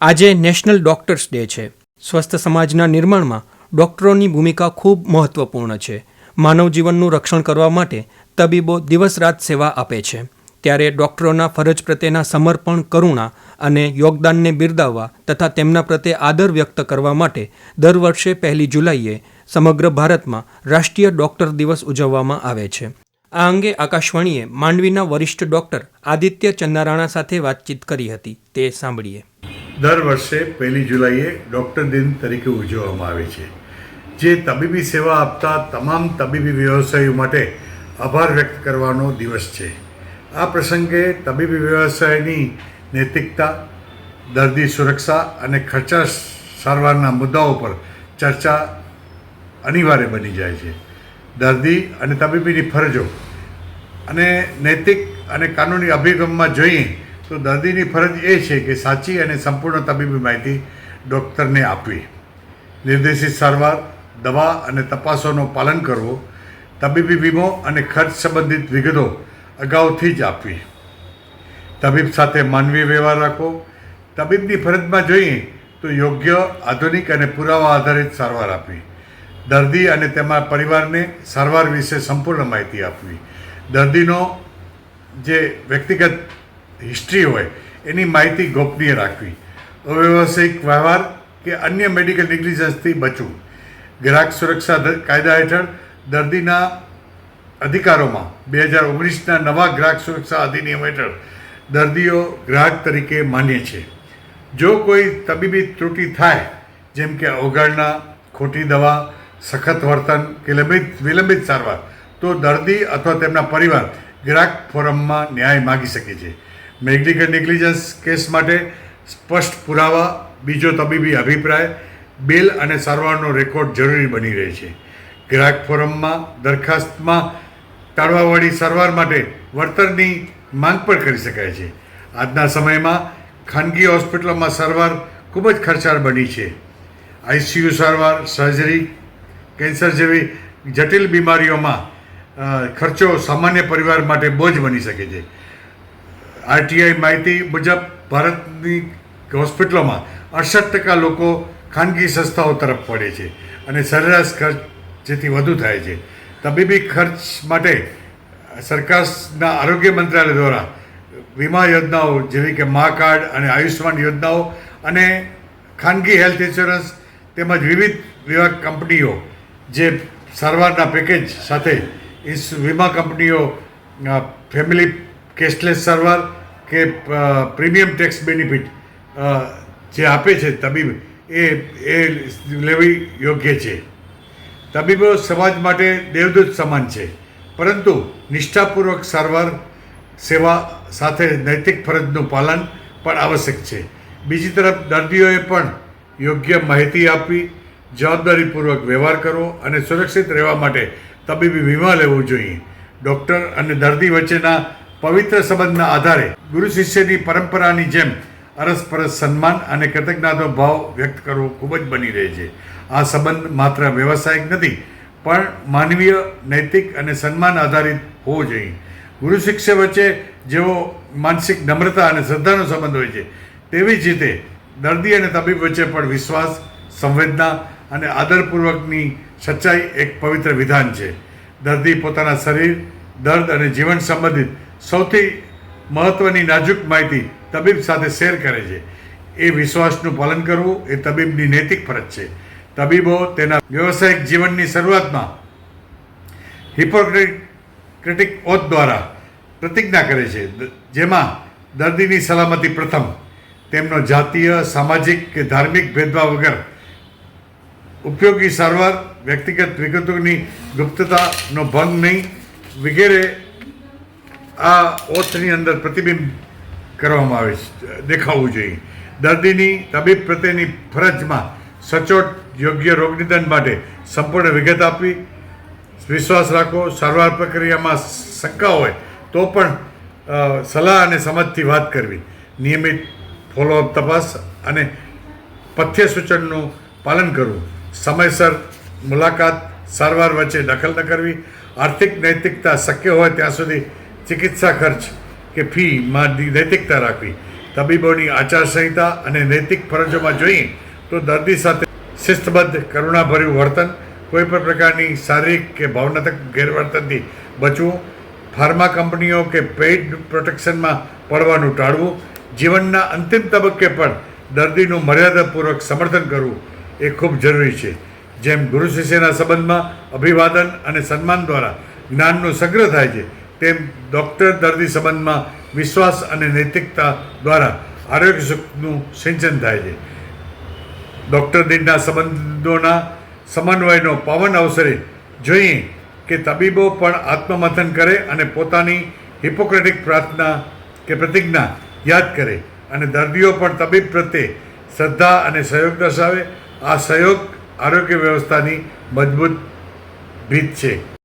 આજે national doctors day છે. સ્વસ્થ સમાજના નિર્માણમાં ડૉક્ટરોની ભૂમિકા ખૂબ મહત્વપૂર્ણ છે. માનવ જીવનનું રક્ષણ કરવા માટે તબીબો દિવસ રાત સેવા આપે છે. ત્યારે ડૉક્ટરોના ફરજ પ્રત્યેના સમર્પણ, કરુણા અને યોગદાનને બિરદાવવા તથા તેમના પ્રત્યે આદર વ્યક્ત કરવા માટે દર વર્ષે પહેલી જુલાઈએ સમગ્ર ભારતમાં રાષ્ટ્રીય ડૉક્ટર દિવસ ઉજવવામાં આવે છે. આ અંગે આકાશવાણીએ માંડવીના વરિષ્ઠ ડૉક્ટર આદિત્ય ચંદારાણા સાથે વાતચીત કરી હતી. તે સાંભળીએ. દર વર્ષે પહેલી જુલાઈએ ડૉક્ટર દિન તરીકે ઉજવવામાં આવે છે. જે તબીબી સેવા આપતા તમામ તબીબી વ્યવસાયો માટે આભાર વ્યક્ત કરવાનો દિવસ છે. આ પ્રસંગે તબીબી વ્યવસાયની નૈતિકતા, દર્દી સુરક્ષા અને ખર્ચા સારવારના મુદ્દાઓ પર ચર્ચા અનિવાર્ય બની જાય છે. દર્દી અને તબીબીની ફરજો અને નૈતિક અને કાનૂની અભિગમમાં જોઈએ તો દર્દીની ફરજ એ છે કે સાચી અને સંપૂર્ણ તબીબી માહિતી ડૉક્ટરને આપવી. નિર્દેશિત સારવાર, દવા અને તપાસોનું પાલન કરવું, તબીબી વીમો અને ખર્ચ સંબંધિત વિગતો અગાઉથી જ આપવી. તબીબ સાથે માનવીય વ્યવહાર રાખવો. તબીબની ફરજમાં જોઈએ તો યોગ્ય, આધુનિક અને પુરાવા આધારિત સારવાર આપવી. દર્દી અને તેમના પરિવારને સારવાર વિશે સંપૂર્ણ માહિતી આપવી. દર્દીનો જે વ્યક્તિગત હિસ્ટ્રી હોય, એની માહિતી ગોપનીય રાખવી. અવ્યવસાયિક વ્યવહાર કે અન્ય મેડિકલ નેગ્લિજન્સથી બચવું. ગ્રાહક સુરક્ષા કાયદા હેઠળ દર્દીના અધિકારોમાં બે હજાર ઓગણીસના નવા ગ્રાહક સુરક્ષા અધિનિયમ હેઠળ દર્દીઓ ગ્રાહક તરીકે માન્ય છે. જો કોઈ તબીબી ત્રુટિ થાય, જેમ કે અવગણના, ખોટી દવા, સખત વર્તન કે વિલંબિત વિલંબિત સારવાર, તો દર્દી અથવા તેમના પરિવાર ગ્રાહક ફોરમમાં ન્યાય માગી શકે છે. મેડિકલ નેગ્લિજન્સ કેસ માટે સ્પષ્ટ પુરાવા, બીજો તબીબી અભિપ્રાય, બિલ અને સારવારનો રેકોર્ડ જરૂરી બની રહે છે. ગ્રાહક ફોરમમાં દરખાસ્તમાં ટાળવાવાળી સારવાર માટે વળતરની માંગ પણ કરી શકાય છે. આજના સમયમાં ખાનગી હોસ્પિટલોમાં સારવાર ખૂબ જ ખર્ચાળ બની છે. આઈસીયુ સારવાર, સર્જરી, કેન્સર જેવી જટિલ બીમારીઓમાં ખર્ચો સામાન્ય પરિવાર માટે બોજ બની શકે છે. આરટીઆઈ માહિતી મુજબ ભારતની હોસ્પિટલોમાં અડસઠ ટકા લોકો ખાનગી સંસ્થાઓ તરફ પડે છે અને સરેરાશ ખર્ચ જેથી વધુ થાય છે. તબીબી ખર્ચ માટે સરકારના આરોગ્ય મંત્રાલય દ્વારા વીમા યોજનાઓ જેવી કે મા કાર્ડ અને આયુષ્યમાન યોજનાઓ અને ખાનગી હેલ્થ ઇન્સ્યોરન્સ તેમજ વિવિધ વીમા કંપનીઓ જે સારવારના પેકેજ સાથે વીમા કંપનીઓ ફેમિલી કેશલેસ સારવાર કે પ્રીમિયમ ટેક્સ બેનિફિટ જે આપે છે તબીબ, એ એ લેવી યોગ્ય છે. તબીબો સમાજ માટે દેવદૂત સમાન છે. પરંતુ નિષ્ઠાપૂર્વક સારવાર સેવા સાથે નૈતિક ફરજનું પાલન પણ આવશ્યક છે. બીજી તરફ દર્દીઓએ પણ યોગ્ય માહિતી આપવી, જવાબદારીપૂર્વક વ્યવહાર કરવો અને સુરક્ષિત રહેવા માટે તબીબી વીમા લેવું જોઈએ. ડૉક્ટર અને દર્દી વચ્ચેના પવિત્ર સંબંધના આધારે ગુરુ શિષ્યની પરંપરાની જેમ અરસપરસ સન્માન અને કૃતજ્ઞતાનો ભાવ વ્યક્ત કરવો ખૂબ જ બની રહે છે. આ સંબંધ માત્ર વ્યવસાયિક નથી, પણ માનવીય, નૈતિક અને સન્માન આધારિત હોવો જોઈએ. ગુરુ શિષ્ય વચ્ચે જેવો માનસિક નમ્રતા અને શ્રદ્ધાનો સંબંધ હોય છે, તેવી જ રીતે દર્દી અને તબીબ વચ્ચે પણ વિશ્વાસ, સંવેદના અને આદરપૂર્વકની સચ્ચાઈ એક પવિત્ર વિધાન છે. દર્દી પોતાના શરીર, દર્દ અને જીવન સંબંધિત સૌથી મહત્ત્વની નાજુક માહિતી તબીબ સાથે શેર કરે છે. એ વિશ્વાસનું પાલન કરવું એ તબીબની નૈતિક ફરજ છે. તબીબો તેના વ્યવસાયિક જીવનની શરૂઆતમાં હિપોક્રેટિક ઓથ દ્વારા પ્રતિજ્ઞા કરે છે. જેમાં દર્દીની સલામતી પ્રથમ, તેમનો જાતીય, સામાજિક કે ધાર્મિક ભેદભાવ વગર ઉપયોગી સારવાર, વ્યક્તિગત વિગતોની ગુપ્તતાનો ભંગ નહીં, વગેરે આ ઓથની અંદર પ્રતિબિંબ કરવામાં આવે છે, દેખાવું જોઈએ. દર્દીની તબીબ પ્રત્યેની ફરજમાં સચોટ યોગ્ય રોગનિદાન માટે સંપૂર્ણ વિગત આપવી. વિશ્વાસ રાખો સારવાર પ્રક્રિયામાં શંકા હોય તો પણ સલાહ અને સમજથી વાત કરવી. નિયમિત ફોલોઅપ તપાસ અને પથ્ય સૂચનનું પાલન કરવું. સમયસર મુલાકાત, સારવાર વચ્ચે દખલ ન કરવી. આર્થિક નૈતિકતા શક્ય હોય ત્યાં સુધી ચિકિત્સા ખર્ચ કે ફીમાં નૈતિકતા રાખવી. તબીબોની આચારસંહિતા અને નૈતિક ફરજોમાં જોઈએ તો દર્દી સાથે શિસ્તબદ્ધ, કરુણાભર્યું વર્તન, કોઈ પણ પ્રકારની શારીરિક કે ભાવનાત્મક ગેરવર્તનથી બચવું, ફાર્મા કંપનીઓ કે પેઇડ પ્રોટેક્શનમાં પડવાનું ટાળવું, જીવનના અંતિમ તબક્કે પણ દર્દીનું મર્યાદાપૂર્વક સમર્થન કરવું એ ખૂબ જરૂરી છે. જેમ ગુરુ શિષ્યના સંબંધમાં અભિવાદન અને સન્માન દ્વારા જ્ઞાનનો સંગ્રહ થાય છે તેમ ડૉક્ટર દર્દી સંબંધમાં વિશ્વાસ અને નૈતિકતા દ્વારા આરોગ્ય સુખનું સિંચન થાય છે. ડૉક્ટર દિનના સંબંધોના સમન્વયનો પાવન અવસરે જોઈએ કે તબીબો પણ આત્મમથન કરે અને પોતાની હિપોક્રેટિક પ્રાર્થના કે પ્રતિજ્ઞા યાદ કરે અને દર્દીઓ પણ તબીબ પ્રત્યે શ્રદ્ધા અને સહયોગ દર્શાવે. આ સહયોગ આરોગ્ય વ્યવસ્થાની મજબૂત ભીત છે.